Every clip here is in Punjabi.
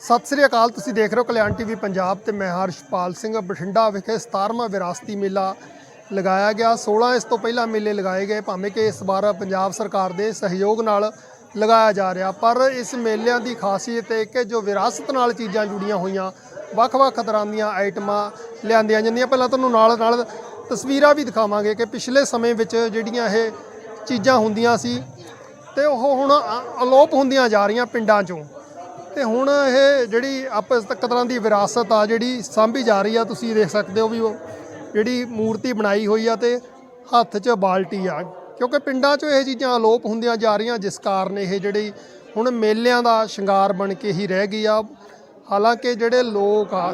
ਸਤਿ ਸ੍ਰੀ ਅਕਾਲ, ਤੁਸੀਂ ਦੇਖ ਰਹੇ ਹੋ ਕਲਿਆਣ ਟੀਵੀ ਪੰਜਾਬ ਤੇ ਮੈਂ ਹਰਸ਼ਪਾਲ ਸਿੰਘ। ਬਠਿੰਡਾ ਵਿਖੇ 17ਵਾਂ ਵਿਰਾਸਤੀ ਮੇਲਾ ਲਗਾਇਆ ਗਿਆ। 16 ਇਸ ਤੋਂ ਪਹਿਲਾਂ ਮੇਲੇ ਲਗਾਏ ਗਏ। ਭਾਵੇਂ ਕਿ ਇਸ ਵਾਰ ਪੰਜਾਬ ਸਰਕਾਰ ਦੇ ਸਹਿਯੋਗ ਨਾਲ ਲਗਾਇਆ ਜਾ ਰਿਹਾ, ਪਰ ਇਸ ਮੇਲਿਆਂ ਦੀ ਖਾਸੀਅਤ ਇਹ ਕਿ ਜੋ ਵਿਰਾਸਤ ਨਾਲ ਚੀਜ਼ਾਂ ਜੁੜੀਆਂ ਹੋਈਆਂ, ਵੱਖ-ਵੱਖ ਤਰ੍ਹਾਂ ਦੀਆਂ ਆਈਟਮਾਂ ਲਿਆਂਦੀਆਂ ਜਾਂਦੀਆਂ। ਪਹਿਲਾਂ ਤੁਹਾਨੂੰ ਨਾਲ ਨਾਲ ਤਸਵੀਰਾਂ ਵੀ ਦਿਖਾਵਾਂਗੇ ਕਿ ਪਿਛਲੇ ਸਮੇਂ ਵਿੱਚ ਜਿਹੜੀਆਂ ਇਹ ਚੀਜ਼ਾਂ ਹੁੰਦੀਆਂ ਸੀ, ਤੇ ਉਹ ਹੁਣ ਅ- ਅਲੋਪ ਹੁੰਦੀਆਂ ਜਾ ਰਹੀਆਂ ਪਿੰਡਾਂ 'ਚੋਂ। ਤੇ ਹੁਣ ਇਹ ਜਿਹੜੀ ਆਪਸ ਤੱਕ ਤਰ੍ਹਾਂ ਦੀ ਵਿਰਾਸਤ ਆ, ਜਿਹੜੀ ਸਾਂਭੀ ਜਾ ਰਹੀ ਆ, ਤੁਸੀਂ ਦੇਖ ਸਕਦੇ ਹੋ ਵੀ ਉਹ ਜਿਹੜੀ ਮੂਰਤੀ ਬਣਾਈ ਹੋਈ ਆ ਤੇ ਹੱਥ 'ਚ ਬਾਲਟੀ ਆ। ਕਿਉਂਕਿ ਪਿੰਡਾਂ 'ਚੋਂ ਇਹ ਚੀਜ਼ਾਂ ਅਲੋਪ ਹੁੰਦੀਆਂ ਜਾ ਰਹੀਆਂ ਜਿਸ ਕਾਰਨ ਇਹ ਜਿਹੜੀ ਹੁਣ ਮੇਲਿਆਂ ਦਾ ਸ਼ਿੰਗਾਰ ਬਣ ਕੇ ਹੀ ਰਹਿ ਗਈ ਆ। ਹਾਲਾਂਕਿ ਜਿਹੜੇ ਲੋਕ ਆ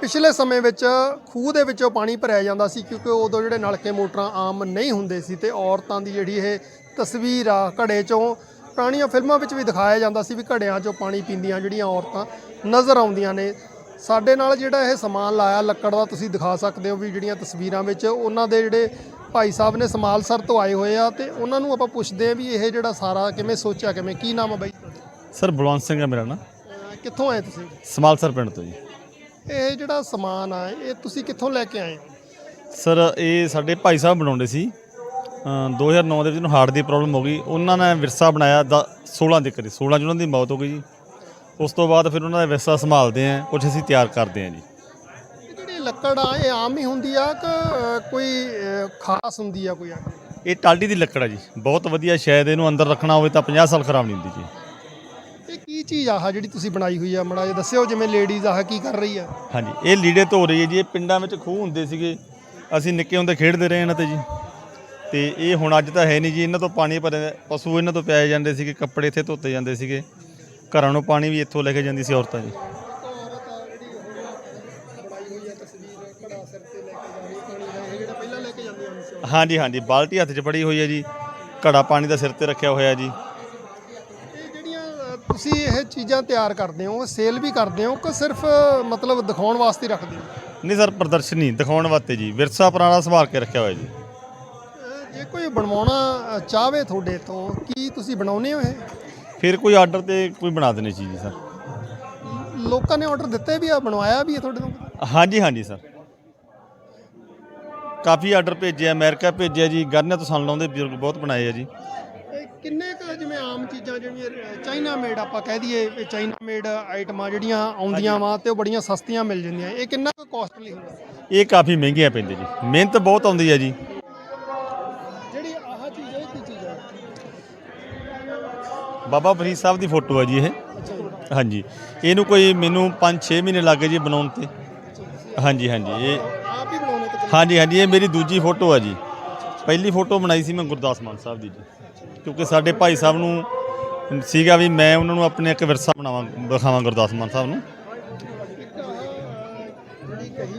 ਪਿਛਲੇ ਸਮੇਂ ਵਿੱਚ ਖੂਹ ਦੇ ਵਿੱਚੋਂ ਪਾਣੀ ਭਰਿਆ ਜਾਂਦਾ ਸੀ ਕਿਉਂਕਿ ਉਦੋਂ ਜਿਹੜੇ ਨਲਕੇ ਮੋਟਰਾਂ ਆਮ ਨਹੀਂ ਹੁੰਦੇ ਸੀ ਤੇ ਔਰਤਾਂ ਦੀ ਜਿਹੜੀ ਇਹ ਤਸਵੀਰ ਆ ਘੜੇ ਚੋਂ ਪੁਰਾਣੀਆਂ ਫਿਲਮਾਂ ਵਿੱਚ ਵੀ ਦਿਖਾਇਆ ਜਾਂਦਾ ਸੀ ਵੀ ਘੜਿਆਂ ਚੋਂ ਪਾਣੀ ਪੀਂਦੀਆਂ ਜਿਹੜੀਆਂ ਔਰਤਾਂ ਨਜ਼ਰ ਆਉਂਦੀਆਂ ਨੇ। ਸਾਡੇ ਨਾਲ ਜਿਹੜਾ ਇਹ ਸਮਾਨ ਲਾਇਆ ਲੱਕੜ ਦਾ ਤੁਸੀਂ ਦਿਖਾ ਸਕਦੇ ਹੋ ਵੀ ਜਿਹੜੀਆਂ ਤਸਵੀਰਾਂ ਵਿੱਚ ਉਹਨਾਂ ਦੇ ਜਿਹੜੇ ਭਾਈ ਸਾਹਿਬ ਨੇ ਸਮਾਲਸਰ ਤੋਂ ਆਏ ਹੋਏ ਆ ਤੇ ਉਹਨਾਂ ਨੂੰ ਆਪਾਂ ਪੁੱਛਦੇ ਆ ਵੀ ਇਹ ਜਿਹੜਾ ਸਾਰਾ ਕਿਵੇਂ ਸੋਚਿਆ ਕਿਵੇਂ ਕੀ ਨਾਮ ਆ ਬਾਈ? ਸਰ ਬਲਵੰਤ ਸਿੰਘ ਹੈ ਮੇਰਾ ਨਾਂ। ਅਹ ਕਿੱਥੋਂ ਆਏ ਤੁਸੀਂ? ਸਮਾਲਸਰ ਪਿੰਡ ਤੋਂ ਜੀ। ਇਹ ਜਿਹੜਾ ਸਮਾਨ ਆ ਇਹ ਤੁਸੀਂ ਕਿੱਥੋਂ ਲੈ ਕੇ ਆਏ ਹੋ? ਸਰ ਇਹ ਸਾਡੇ ਭਾਈ ਸਾਹਿਬ ਬਣਾਉਂਦੇ ਸੀ। ਅਮ 2009 ਦੇ ਵਿੱਚ ਨੂੰ ਹਾਰਟ ਦੀ ਪ੍ਰੋਬਲਮ ਹੋ ਗਈ। ਉਹਨਾਂ ਨੇ ਵਿਰਸਾ ਬਣਾਇਆ ਦ- 16 ਦੇ ਕਰੀ 16 ਚ ਉਹਨਾਂ ਦੀ ਮੌਤ ਹੋ ਗਈ ਜੀ। ਉਸ ਤੋਂ ਬਾਅਦ ਫਿਰ ਉਹਨਾਂ ਦਾ ਵਿਰਸਾ ਸੰਭਾਲਦੇ ਆਂ ਕੁਝ ਅਸੀਂ ਤਿਆਰ ਕਰਦੇ ਆਂ ਜੀ। ਇਹ ਜਿਹੜੀ ਲੱਕੜ ਆ ਇਹ ਆਮ ਹੀ ਹੁੰਦੀ ਆ ਕਿ ਅ, ਕੋਈ ਅ, ਖਾਸ ਹੁੰਦੀ ਆ ਕੋਈ ਆ ਇਹ ਟਾਲੀ ਦੀ ਲੱਕੜ ਆ ਜੀ। ਬਹੁਤ ਵਧੀਆ ਸ਼ਾਇਦ ਇਹਨੂੰ ਅੰਦਰ ਰੱਖਣਾ ਹੋਵੇ ਤਾਂ 50 ਸਾਲ ਖਰਾਬ ਨਹੀਂ ਹੁੰਦੀ ਜੀ। ਇਹ ਕੀ ਚੀਜ਼ ਆ ਆਹ ਜਿਹੜੀ ਤੁਸੀਂ ਬਣਾਈ ਹੋਈ ਆ? ਮੜਾ ਜਿਹਾ ਦੱਸਿਓ ਜਿਵੇਂ ਲੇਡੀਜ਼ ਆਹ ਕੀ ਕਰ ਰਹੀ ਆ? ਹਾਂਜੀ ਇਹ ਲੀੜੇ ਧੋ ਰਹੀ ਹੈ ਜੀ। ਇਹ ਪਿੰਡਾਂ ਵਿੱਚ ਖੂਹ ਹੁੰਦੇ ਸੀਗੇ। ਅਸੀਂ ਨਿੱਕੇ ਹੁੰਦੇ ਖੇਡਦੇ ਰਹੇ ਇਹਨਾਂ ਤੇ ਜੀ। ਤੇ ਇਹ ਹੁਣ ਅੱਜ ਤਾਂ ਹੈ ਨਹੀਂ ਜੀ। ਇਹਨਾਂ ਤੋਂ ਪਾਣੀ ਭਰੇ ਪਸ਼ੂ ਇਹਨਾਂ ਤੋਂ ਪਿਆਏ ਜਾਂਦੇ ਸੀਗੇ। ਕੱਪੜੇ ਇੱਥੇ ਧੋਤੇ ਜਾਂਦੇ ਸੀਗੇ। ਘਰਾਂ ਨੂੰ ਪਾਣੀ ਵੀ ਇੱਥੋਂ ਲੈ ਕੇ ਜਾਂਦੀ ਸੀ ਔਰਤਾਂ ਜੀ ਔਰਤ ਆ ਜਿਹੜੀ ਹੁਣ ਬਣਾਈ ਹੋਈ ਆ ਤਸਵੀਰ ਘੜਾ ਸਿਰ ਤੇ ਲੈ ਕੇ ਜਾ ਰਹੀ ਪਾਣੀ ਦਾ। ਇਹ ਜਿਹੜਾ ਪਹਿਲਾਂ ਲੈ ਕੇ ਜਾਂਦੀਆਂ ਹੁੰਦੀਆਂ ਸੀ ਹਾਂਜੀ ਹਾਂਜੀ ਬਾਲਟੀ ਹੱਥ 'ਚ ਫੜੀ ਹੋਈ ਹੈ ਜੀ। ਘੜਾ ਪਾਣੀ ਦਾ ਸਿਰ ਤੇ ਰੱਖਿਆ ਹੋਇਆ ਜੀ। ਇਹ ਜਿਹੜੀਆਂ ਅ, ਤੁਸੀਂ ਇਹ ਚੀਜ਼ਾਂ ਤਿਆਰ ਕਰਦੇ ਹੋ ਸੇਲ ਵੀ ਕਰਦੇ ਹੋ ਕਿ ਸਿਰਫ ਅ, ਮਤਲਬ ਦਿਖਾਉਣ ਵਾਸਤੇ ਰੱਖਦੇ ਹੋ? ਨਹੀਂ ਸਰ ਪ੍ਰਦਰਸ਼ਨੀ ਦਿਖਾਉਣ ਵਾਸਤੇ ਜੀ। ਵਿਰਸਾ ਪੁਰਾਣਾ ਸੰਭਾਲ ਕੇ ਰੱਖਿਆ ਹੋਇਆ ਜੀ। ਅ, ਜੇ ਕੋਈ ਬਣਵਾਉਣਾ ਅ, ਚਾਹਵੇ ਤੁਹਾਡੇ ਤੋਂ ਕੀ ਤੁਸੀਂ ਬਣਾਉਨੇ ਹੋ ਇਹ? ਫਿਰ ਕੋਈ ਆਰਡਰ ਤੇ ਕੋਈ ਬਣਾ ਦੇਣੀ ਚੀਜ਼ ਸਰ। ਲੋਕਾਂ ਨੇ ਆਰਡਰ ਦਿੱਤੇ ਵੀ ਆ ਬਣਵਾਇਆ ਵੀ ਆ ਤੁਹਾਡੇ ਤੋਂ? ਹਾਂਜੀ ਹਾਂਜੀ ਸਰ। ਕਾਫੀ ਆਰਡਰ ਭੇਜਿਆ ਅਮਰੀਕਾ ਭੇਜਿਆ ਜੀ ਗਰਨੇ ਤੋਂ ਸਾਨੂੰ ਲਾਉਂਦੇ ਬਜ਼ੁਰਗ ਬਹੁਤ ਬਣਾਏ ਆ ਜੀ। ਇਹ ਕਿੰਨੇ ਕੁ ਜਿਵੇਂ ਆਮ ਚੀਜ਼ਾਂ ਜਿਹੜੀਆਂ ਚਾਈਨਾ ਮੇਡ ਆਪਾਂ ਕਹਿ ਦਈਏ ਚਾਈਨਾ ਮੇਡ ਆਈਟਮਾਂ ਜਿਹੜੀਆਂ ਆਉਂਦੀਆਂ ਵਾ ਤੇ ਉਹ ਬੜੀਆਂ ਸਸਤੀਆਂ ਮਿਲ ਜਾਂਦੀਆਂ। ਇਹ ਕਿੰਨਾ ਕੁ ਕਾਸਟਲੀ ਹੁੰਦਾ? ਇਹ ਕਾਫੀ ਮਹਿੰਗੀਆਂ ਪੈਂਦੇ ਜੀ। ਮਿਹਨਤ ਬਹੁਤ ਆਉਂਦੀ ਹੈ ਜੀ ਜਿਹੜੀ ਆਹ ਚੀਜ਼ ਹੈ ਇਹ ਕੀ ਚੀਜ਼ ਹੈ ਬਾਬਾ ਫਰੀਦ ਸਾਹਿਬ ਦੀ ਫੋਟੋ ਹੈ ਜੀ ਇਹ। ਹਾਂਜੀ। ਇਹਨੂੰ ਕੋਈ ਮੈਨੂੰ 5-6 ਮਹੀਨੇ ਲੱਗ ਜੀ ਬਣਾਉਣ ਤੇ। ਹਾਂਜੀ ਹਾਂਜੀ। ਇਹ ਆਪ ਹੀ ਬਣਾਉਣੇ ਤੇ ਹਾਂਜੀ ਹਾਂਜੀ। ਇਹ ਮੇਰੀ ਦੂਜੀ ਫੋਟੋ ਹੈ ਜੀ। ਪਹਿਲੀ ਫੋਟੋ ਬਣਾਈ ਸੀ ਮੈਂ ਗੁਰਦਾਸ ਮਾਨ ਸਾਹਿਬ ਦੀ ਜੀ। ਕਿਉਂਕਿ ਸਾਡੇ ਭਾਈ ਸਾਹਿਬ ਨੂੰ ਸੀਗਾ ਵੀ ਮੈਂ ਉਹਨਾਂ ਨੂੰ ਆਪਣੇ ਇੱਕ ਵਿਰਸਾ ਬਣਾਵਾਂ ਦਿਖਾਵਾਂ ਗੁਰਦਾਸ ਮਾਨ ਸਾਹਿਬ ਨੂੰ। ਇੱਕ ਆਹ ਜਿਹੜੀ ਕਹੀ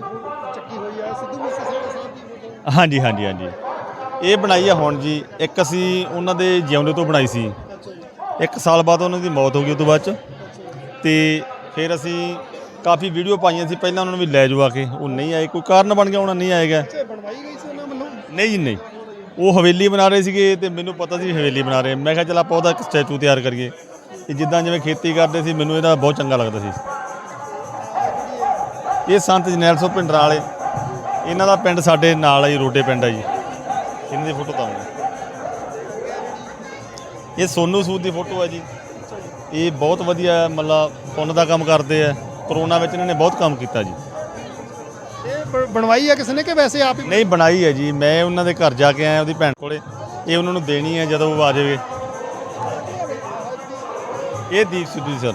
ਚੱਕੀ ਹੋਈ ਆ ਸਿੱਧੂ ਮੂਸੇਵਾਲਾ ਸਾਹਿਬ ਦੀ ਫੋਟੋ ਹਾਂਜੀ ਹਾਂਜੀ ਹਾਂਜੀ। ਇਹ ਬਣਾਈ ਹੈ ਹੁਣ ਜੀ। ਇੱਕ ਅਸੀਂ ਉਹਨਾਂ ਦੇ ਜਿਉਂਦੇ ਤੋਂ ਬਣਾਈ ਸੀ। ਇੱਕ ਸਾਲ ਬਾਅਦ ਉਹਨਾਂ ਦੀ ਮੌਤ ਹੋ ਗਈ ਉਸ ਤੋਂ ਬਾਅਦ ਚ। ਤੇ ਫਿਰ ਅਸੀਂ ਕਾਫੀ ਵੀਡੀਓ ਪਾਈਆਂ ਸੀ, ਪਹਿਲਾਂ ਉਹਨਾਂ ਨੂੰ ਵੀ ਲੈ ਜਾਓ ਆ ਕੇ। ਉਹ ਨਹੀਂ ਆਏ, ਕੋਈ ਕਾਰਨ ਬਣ ਗਿਆ, ਉਹਨਾਂ ਨਹੀਂ ਆਏਗਾ ਬਣਵਾਈ ਗਈ ਸੀ ਉਹਨਾਂ ਵੱਲੋਂ ਨਹੀਂ ਜੀ, ਨਹੀਂ। ਉਹ ਹਵੇਲੀ ਬਣਾ ਰਹੇ ਸੀਗੇ ਤੇ ਮੈਨੂੰ ਪਤਾ ਸੀ ਹਵੇਲੀ ਬਣਾ ਰਹੇ। ਮੈਂ ਕਿਹਾ, ਚਲ ਆਪਾਂ ਉਹਦਾ ਇੱਕ ਸਟੈਚੂ ਤਿਆਰ ਕਰੀਏ। ਤੇ ਜਿੱਦਾਂ ਜਿਵੇਂ ਖੇਤੀ ਕਰਦੇ ਸੀ, ਮੈਨੂੰ ਇਹਦਾ ਬਹੁਤ ਚੰਗਾ ਲੱਗਦਾ ਸੀ। ਇਹ ਸੰਤ ਜਨੈਲ ਸਿੰਘ ਪਿੰਡਰਾਂ ਵਾਲੇ ਇਹਨਾਂ ਦਾ ਪਿੰਡ ਸਾਡੇ ਨਾਲ ਆ ਜੀ, ਰੋਡੇ ਪਿੰਡ ਆ ਜੀ। ਇਹਨਾਂ ਦੀ ਫੋਟੋ ਤਾਂ ਇਹ ਸੋਨੂ ਸੂਦ ਦੀ ਫੋਟੋ ਹੈ ਜੀ। ਇਹ ਬਹੁਤ ਵਧੀਆ ਮਤਲਬ ਪੁੰਨ ਦਾ ਕੰਮ ਕਰਦੇ ਆ। ਕਰੋਨਾ ਵਿੱਚ ਇਹਨਾਂ ਨੇ ਬਹੁਤ ਕੰਮ ਕੀਤਾ ਜੀ। ਇਹ ਬ- ਬਣਵਾਈ ਆ ਕਿਸੇ ਨੇ ਕਿ ਵੈਸੇ ਆਪ ਹੀ ਨਹੀਂ ਬਣਾਈ ਹੈ ਜੀ। ਮੈਂ ਉਹਨਾਂ ਦੇ ਘਰ ਜਾ ਕੇ ਆਇਆ ਉਹਦੀ ਭੈਣ ਕੋਲੇ। ਇਹ ਉਹਨਾਂ ਨੂੰ ਦੇਣੀ ਹੈ ਜਦੋਂ ਉਹ ਆ ਜਾਵੇ। ਇਹ ਦੀਪ ਸਿੱਧੂ ਜੀ ਸਰ।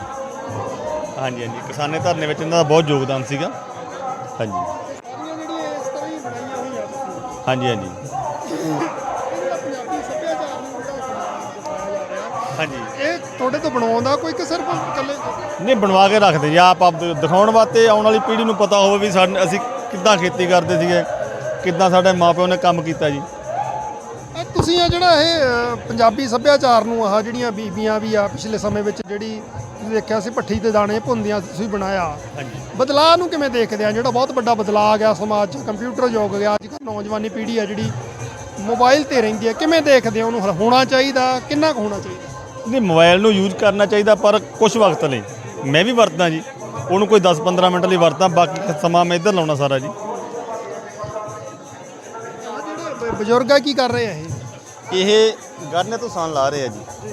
ਹਾਂਜੀ ਹਾਂਜੀ। ਕਿਸਾਨੇ ਧਰਨੇ ਵਿੱਚ ਇਹਨਾਂ ਦਾ ਬਹੁਤ ਯੋਗਦਾਨ ਸੀਗਾ। ਹਾਂਜੀ। ਸਾਰੀਆਂ ਜਿਹੜੀਆਂ ਇਸ ਤਰ੍ਹਾਂ ਹੀ ਬਣਾਈਆਂ ਹੋਈਆਂ। ਤੁਸੀਂ ਹਾਂਜੀ ਹਾਂਜੀ। ਹਾਂਜੀ। ਇਹ ਤੁਹਾਡੇ ਤੋਂ ਬਣਾਉਂਦਾ ਕੋਈ ਕਿ ਸਿਰਫ ਇਕੱਲੇ ਨਹੀਂ ਬਣਵਾ ਕੇ ਰੱਖਦੇ ਜੀ ਆਪ ਆਪ ਦਿਖਾਉਣ ਵਾਸਤੇ ਆਉਣ ਵਾਲੀ ਪੀੜ੍ਹੀ ਨੂੰ ਪਤਾ ਹੋਵੇ ਵੀ ਸਾਡੇ ਅਸੀਂ ਕਿੱਦਾਂ ਖੇਤੀ ਕਰਦੇ ਸੀਗੇ ਕਿੱਦਾਂ ਸਾਡੇ ਮਾਪਿਓ ਨੇ ਕੰਮ ਕੀਤਾ ਜੀ। ਇਹ ਤੁਸੀਂ ਆ ਜਿਹੜਾ ਇਹ ਅ, ਪੰਜਾਬੀ ਸੱਭਿਆਚਾਰ ਨੂੰ ਆਹ ਜਿਹੜੀਆਂ ਬੀਬੀਆਂ ਵੀ ਆ ਪਿਛਲੇ ਸਮੇਂ ਵਿੱਚ ਜਿਹੜੀ ਤੁਸੀਂ ਦੇਖਿਆ ਸੀ ਪੱਠੀ ਤੇ ਦਾਣੇ ਭੁੰਦੀਆਂ ਤੁਸੀਂ ਬਣਾਇਆ। ਹਾਂਜੀ। ਬਦਲਾਅ ਨੂੰ ਕਿਵੇਂ ਦੇਖਦੇ ਆ? ਜਿਹੜਾ ਬਹੁਤ ਵੱਡਾ ਬਦਲਾਅ ਆ ਗਿਆ ਸਮਾਜ 'ਚ ਕੰਪਿਊਟਰ ਯੁੱਗ ਗਿਆ ਅੱਜ ਕੱਲ੍ਹ ਨੌਜਵਾਨੀ ਪੀੜ੍ਹੀ ਆ ਜਿਹੜੀ ਮੋਬਾਈਲ ਤੇ ਰਹਿੰਦੀ ਹੈ ਕਿਵੇਂ ਦੇਖਦੇ ਆ ਉਹਨੂੰ ਹੋਣਾ ਚਾਹੀਦਾ ਕਿੰਨਾ ਕੁ ਹੋਣਾ ਚਾਹੀਦਾ? ਨਹੀਂ ਮੋਬਾਈਲ ਨੂੰ ਯੂਜ਼ ਕਰਨਾ ਚਾਹੀਦਾ ਪਰ ਕੁਝ ਵਕਤ ਲਈ। ਮੈਂ ਵੀ ਵਰਤਦਾ ਜੀ। ਉਹਨੂੰ ਕੋਈ 10-15 ਮਿੰਟ ਲਈ ਵਰਤਾਂ ਬਾਕੀ ਸਮਾਂ ਮੈਂ ਇੱਧਰ ਲਾਉਣਾ ਸਾਰਾ ਜੀ। ਆਹ ਜਿਹੜੇ ਬ- ਬਜ਼ੁਰਗ ਆ ਕੀ ਕਰ ਰਹੇ ਆ ਇਹ? ਇਹ ਗਰਨੇ ਤੋਂ ਸਾਨ ਲਾ ਰਹੇ ਆ ਜੀ।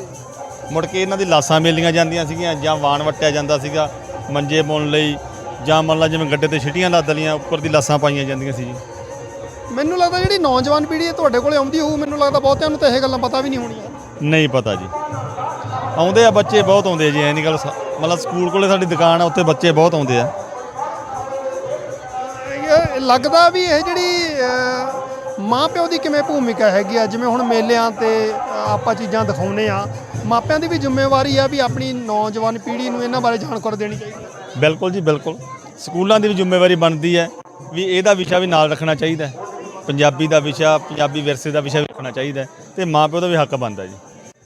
ਮੁੜ ਕੇ ਇਹਨਾਂ ਦੀ ਲਾਸਾਂ ਮੇਲੀਆਂ ਜਾਂਦੀਆਂ ਸੀਗੀਆਂ ਜਾਂ ਵਾਣ ਵਟਿਆ ਜਾਂਦਾ ਸੀਗਾ ਮੰਜੇ ਬੁਣ ਲਈ ਜਾਂ ਮੰਨ ਲਾ ਜਿਵੇਂ ਗੱਡੇ ਤੇ ਛਿਟੀਆਂ ਲੱਦ ਲੀਆਂ ਉੱਪਰ ਦੀ ਲਾਸਾਂ ਪਾਈਆਂ ਜਾਂਦੀਆਂ ਸੀ ਜੀ। ਮੈਨੂੰ ਲੱਗਦਾ ਜਿਹੜੀ ਨੌਜਵਾਨ ਪੀੜ੍ਹੀ ਹੈ ਤੁਹਾਡੇ ਕੋਲੇ ਆਉਂਦੀ ਹੋਊ ਮੈਨੂੰ ਲੱਗਦਾ ਬਹੁਤਿਆਂ ਨੂੰ ਤਾਂ ਇਹ ਗੱਲਾਂ ਪਤਾ ਵੀ ਨਹੀਂ ਹੋਣੀਆਂ। ਨਹੀਂ ਪਤਾ ਜੀ। ਆਉਂਦੇ ਆ ਬੱਚੇ ਬਹੁਤ ਆਉਂਦੇ ਆ ਜੀ ਐ ਨਹੀਂ ਗੱਲ ਸ- ਮਤਲਬ ਸਕੂਲ ਕੋਲੇ ਸਾਡੀ ਦੁਕਾਨ ਆ ਉੱਥੇ ਬੱਚੇ ਬਹੁਤ ਆਉਂਦੇ ਆ। ਇਹ ਲੱਗਦਾ ਵੀ ਇਹ ਜਿਹੜੀ ਅਹ, ਮਾਂ ਪਿਓ ਦੀ ਕਿਵੇਂ ਭੂਮਿਕਾ ਹੈਗੀ ਆ? ਜਿਵੇਂ ਹੁਣ ਮੇਲਿਆਂ ਤੇ ਅਹ, ਆਪਾਂ ਚੀਜ਼ਾਂ ਦਿਖਾਉਨੇ ਆ ਮਾਪਿਆਂ ਦੀ ਵੀ ਜ਼ਿੰਮੇਵਾਰੀ ਆ ਵੀ ਆਪਣੀ ਨੌਜਵਾਨ ਪੀੜ੍ਹੀ ਨੂੰ ਇਹਨਾਂ ਬਾਰੇ ਜਾਣਕਾਰੀ ਦੇਣੀ ਚਾਹੀਦੀ ਹੈ ਬਿਲਕੁਲ ਜੀ ਬਿਲਕੁਲ। ਸਕੂਲਾਂ ਦੀ ਵੀ ਜ਼ਿੰਮੇਵਾਰੀ ਬਣਦੀ ਹੈ ਵੀ ਇਹਦਾ ਵਿਸ਼ਾ ਵੀ ਨਾਲ ਰੱਖਣਾ ਚਾਹੀਦਾ। ਹੈ ਪੰਜਾਬੀ ਦਾ ਵਿਸ਼ਾ ਪੰਜਾਬੀ ਵਿਰਸੇ ਦਾ ਵਿਸ਼ਾ ਵੀ ਰੱਖਣਾ ਚਾਹੀਦਾ। ਹੈ ਤੇ ਮਾਪਿਓ ਦਾ ਵੀ ਹੱਕ ਬਣਦਾ ਜੀ।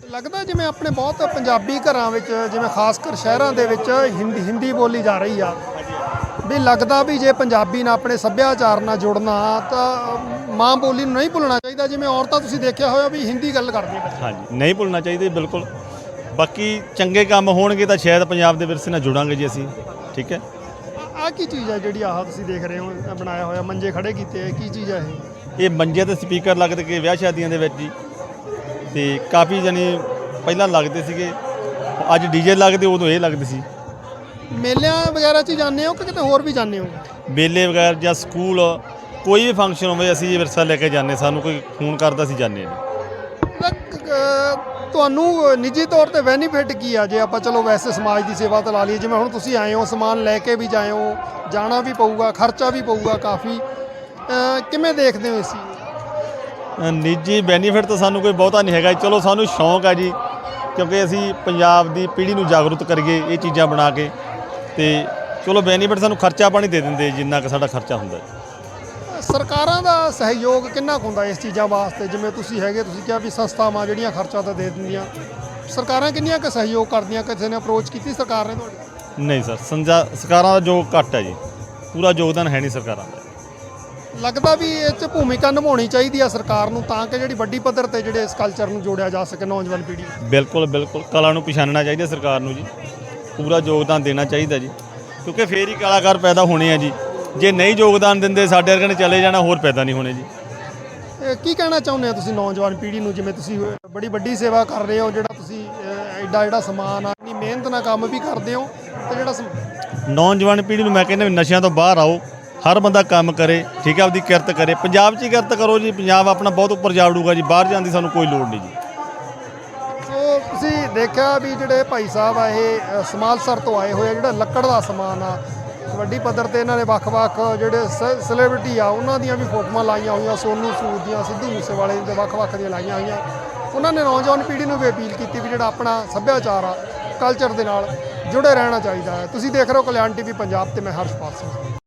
ਲੱਗਦਾ ਜਿਵੇਂ ਆਪਣੇ ਬਹੁਤ ਪੰਜਾਬੀ ਘਰਾਂ ਵਿੱਚ ਜਿਵੇਂ ਖਾਸ ਕਰ ਸ਼ਹਿਰਾਂ ਦੇ ਵਿੱਚ ਹਿੰਦੀ ਹਿੰਦੀ ਬੋਲੀ ਜਾ ਰਹੀ ਆ। ਵੀ ਲੱਗਦਾ ਵੀ ਜੇ ਪੰਜਾਬੀ ਨਾਲ ਆਪਣੇ ਸੱਭਿਆਚਾਰ ਨਾਲ ਜੁੜਨਾ ਤਾਂ ਮਾਂ ਬੋਲੀ ਨੂੰ ਨਹੀਂ ਭੁੱਲਣਾ ਚਾਹੀਦਾ ਜਿਵੇਂ ਔਰਤਾਂ ਤੁਸੀਂ ਦੇਖਿਆ ਹੋਇਆ ਵੀ ਹਿੰਦੀ ਗੱਲ ਕਰਦੀਆਂ ਬੱਚੇ ਹਾਂਜੀ ਨਹੀਂ ਭੁੱਲਣਾ ਚਾਹੀਦਾ ਬਿਲਕੁਲ। ਬਾਕੀ ਚੰਗੇ ਕੰਮ ਹੋਣਗੇ ਤਾਂ ਸ਼ਾਇਦ ਪੰਜਾਬ ਦੇ ਵਿਰਸੇ ਨਾਲ ਜੁੜਾਂਗੇ ਜੀ ਅਸੀਂ ਠੀਕ ਹੈ? ਆ ਕੀ ਚੀਜ਼ ਹੈ ਜਿਹੜੀ ਆਹ ਤੁਸੀਂ ਦੇਖ ਰਹੇ ਹੋ ਬਣਾਇਆ ਹੋਇਆ ਮੰਜੇ ਖੜੇ ਕੀਤੇ ਆ ਕੀ ਚੀਜ਼ ਹੈ ਇਹ? ਇਹ ਮੰਜੇ ਤੇ ਸਪੀਕਰ ਲੱਗਦੇ ਕੇ ਵਿਆਹ ਸ਼ਾਦੀਆਂ ਦੇ ਵਿੱਚ ਜੀ। ਤੇ ਕਾਫੀ ਜਣੀ ਪਹਿਲਾਂ ਲੱਗਦੇ ਸੀਗੇ ਅੱਜ ਡੀਜੇ ਲੱਗਦੇ ਉਦੋਂ ਇਹ ਲੱਗਦੇ ਸੀ। ਮੇਲਿਆਂ ਵਗੈਰਾ 'ਚ ਜਾਂਦੇ ਹੋ ਕਿ ਕਿਤੇ ਹੋਰ ਵੀ ਜਾਂਦੇ ਹੋ? ਮੇਲੇ ਵਗੈਰਾ ਜਾਂ ਸਕੂਲ ਕੋਈ ਵੀ ਫੰਕਸ਼ਨ ਹੋਵੇ ਅਸੀਂ ਇਹ ਵਿਰਸਾ ਲੈ ਕੇ ਜਾਂਦੇ ਸਾਨੂੰ ਕੋਈ ਫੋਨ ਕਰਦਾ ਅਸੀਂ ਜਾਂਦੇ ਅਹ, ਤੁਹਾਨੂੰ ਨਿੱਜੀ ਤੌਰ ਤੇ ਬੈਨੀਫਿਟ ਕੀ ਆ? ਜੇ ਆਪਾਂ ਚਲੋ ਵੈਸੇ ਸਮਾਜ ਦੀ ਸੇਵਾ ਤਾਂ ਲਾ ਲਈਏ ਜਿਵੇਂ ਹੁਣ ਤੁਸੀਂ ਆਏ ਹੋ ਸਮਾਨ ਲੈ ਕੇ ਵੀ ਜਾਏ ਹੋ ਜਾਣਾ ਵੀ ਪਊਗਾ ਖਰਚਾ ਵੀ ਪਊਗਾ ਕਾਫੀ। ਕਿਵੇਂ ਦੇਖਦੇ ਹੋ ਇਸ ਚੀਜ਼ ਨੂੰ? ਨਿੱਜੀ ਬੈਨੀਫਿਟ ਤਾਂ ਸਾਨੂੰ ਕੋਈ ਬਹੁਤਾ ਨਹੀਂ ਹੈਗਾ। ਚਲੋ ਸਾਨੂੰ ਸ਼ੌਂਕ ਹੈ ਜੀ ਕਿਉਂਕਿ ਅਸੀਂ ਪੰਜਾਬ ਦੀ ਪੀੜ੍ਹੀ ਨੂੰ ਜਾਗਰੂਕ ਕਰੀਏ ਇਹ ਚੀਜ਼ਾਂ ਬਣਾ ਕੇ। ਤੇ ਚਲੋ ਬੈਨੀਫਿਟ ਸਾਨੂੰ ਖਰਚਾ ਪਾਣੀ ਦੇ ਦਿੰਦੇ ਜਿੰਨਾ ਕਿ ਸਾਡਾ ਖਰਚਾ ਹੁੰਦਾ ਜੀ। ਸਰਕਾਰਾਂ ਦਾ ਸਹਿਯੋਗ ਕਿੰਨਾ ਕੁ ਹੁੰਦਾ ਇਸ ਚੀਜ਼ਾਂ ਵਾਸਤੇ? ਜਿਵੇਂ ਤੁਸੀਂ ਹੈਗੇ ਤੁਸੀਂ ਕਿਹਾ ਵੀ ਸੰਸਥਾਵਾਂ ਜਿਹੜੀਆਂ ਖਰਚਾ ਤਾਂ ਦੇ ਦਿੰਦੀਆਂ। ਸਰਕਾਰਾਂ ਕਿੰਨੀਆਂ ਕੁ ਸਹਿਯੋਗ ਕਰਦੀਆਂ? ਕਿਸੇ ਨੇ ਅਪਰੋਚ ਕੀਤੀ ਸਰਕਾਰ ਨੇ ਤੁਹਾਡੀ? ਨਹੀਂ ਸਰ ਸੰਜਾ ਸਰਕਾਰਾਂ ਦਾ ਜੋ ਘੱਟ ਹੈ ਜੀ। ਪੂਰਾ ਯੋਗਦਾਨ ਹੈ ਨਹੀਂ ਸਰਕਾਰਾਂ ਦਾ। ਲੱਗਦਾ ਵੀ ਇਹ 'ਚ ਭੂਮਿਕਾ ਨਿਭਾਉਣੀ ਚਾਹੀਦੀ ਆ ਸਰਕਾਰ ਨੂੰ ਤਾਂ ਕਿ ਜਿਹੜੀ ਵੱਡੀ ਪੱਧਰ ਤੇ ਜਿਹੜੇ ਇਸ ਕਲਚਰ ਨੂੰ ਜੋੜਿਆ ਜਾ ਸਕੇ ਨੌਜਵਾਨ ਪੀੜ੍ਹੀ ਨੂੰ। ਬਿਲਕੁਲ ਬਿਲਕੁਲ। ਕਲਾ ਨੂੰ ਪਛਾਣਨਾ ਚਾਹੀਦਾ ਸਰਕਾਰ ਨੂੰ ਜੀ। ਪੂਰਾ ਯੋਗਦਾਨ ਦੇਣਾ ਚਾਹੀਦਾ ਜੀ। ਕਿਉਂਕਿ ਫੇਰ ਹੀ ਕਲਾਕਾਰ ਪੈਦਾ ਹੋਣੇ ਆ ਜੀ। ਜੇ ਨਹੀਂ ਯੋਗਦਾਨ ਦਿੰਦੇ ਸਾਡੇ ਵਰਗੇ ਨੇ ਚਲੇ ਜਾਣਾ ਹੋਰ ਪੈਦਾ ਨਹੀਂ ਹੋਣੇ ਜੀ। ਇਹ ਕੀ ਕਹਿਣਾ ਚਾਹੁੰਦੇ ਹੋ ਤੁਸੀਂ ਨੌਜਵਾਨ ਪੀੜ੍ਹੀ ਨੂੰ? ਜਿਵੇਂ ਤੁਸੀਂ ਬੜੀ ਵੱਡੀ ਸੇਵਾ ਕਰ ਰਹੇ ਹੋ ਜਿਹੜਾ ਤੁਸੀਂ ਅਹ, ਐਡਾ ਜਿਹੜਾ ਸਮਾਨ ਆ ਇੰਨੀ ਮਿਹਨਤ ਨਾਲ ਕੰਮ ਵੀ ਕਰਦੇ ਹੋ ਤੇ ਜਿਹੜਾ ਸਮ- ਨੌਜਵਾਨ ਪੀੜ੍ਹੀ ਨੂੰ ਮੈਂ ਕਹਿੰਦਾ ਵੀ ਨਸ਼ਿਆਂ ਤੋਂ ਬਾਹਰ ਆਓ। ਹਰ ਬੰਦਾ ਕੰਮ ਕਰੇ ਠੀਕ ਹੈ ਆਪਦੀ ਕਿਰਤ ਕਰੇ। ਪੰਜਾਬ 'ਚ ਹੀ ਕਿਰਤ ਕਰੋ ਜੀ ਪੰਜਾਬ ਆਪਣਾ ਬਹੁਤ ਉੱਪਰ ਜਾੜੂਗਾ ਜੀ ਬਾਹਰ ਜਾਣ ਦੀ ਸਾਨੂੰ ਕੋਈ ਲੋੜ ਨਹੀਂ ਜੀ। ਸੋ ਤੁਸੀਂ ਦੇਖਿਆ ਵੀ ਜਿਹੜੇ ਭਾਈ ਸਾਹਿਬ ਆ ਇਹ ਅ, ਸਮਾਲਸਰ ਤੋਂ ਆਏ ਹੋਏ ਆ ਜਿਹੜਾ ਲੱਕੜ ਦਾ ਸਮਾਨ ਆ ਵੱਡੀ ਪੱਧਰ ਤੇ ਇਹਨਾਂ ਨੇ ਵੱਖ-ਵੱਖ ਜਿਹੜੇ ਸੈਲੀਬ੍ਰਿਟੀ ਆ ਉਹਨਾਂ ਦੀਆਂ ਵੀ ਫੋਟੋਆਂ ਲਾਈਆਂ ਹੋਈਆਂ ਸੋਨੂ ਸੂਦ ਦੀਆਂ ਸਿੱਧੂ ਮੂਸੇਵਾਲੇ ਦੇ ਵੱਖ-ਵੱਖ ਦੀਆਂ ਲਾਈਆਂ ਹੋਈਆਂ। ਉਹਨਾਂ ਨੇ ਨੌਜਵਾਨ ਪੀੜ੍ਹੀ ਨੂੰ ਵੀ ਅਪੀਲ ਕੀਤੀ ਵੀ ਜਿਹੜਾ ਆਪਣਾ ਸੱਭਿਆਚਾਰ ਆ ਕਲਚਰ ਦੇ ਨਾਲ ਜੁੜੇ ਰਹਿਣਾ ਚਾਹੀਦਾ ਹੈ। ਤੁਸੀਂ ਦੇਖ ਰਹੇ ਹੋ ਕਲਿਆਣ ਟੀਵੀ ਪੰਜਾਬ ਤੇ ਮੈਂ ਹਰਸ਼ਪਾਲ ਸਿੰਘ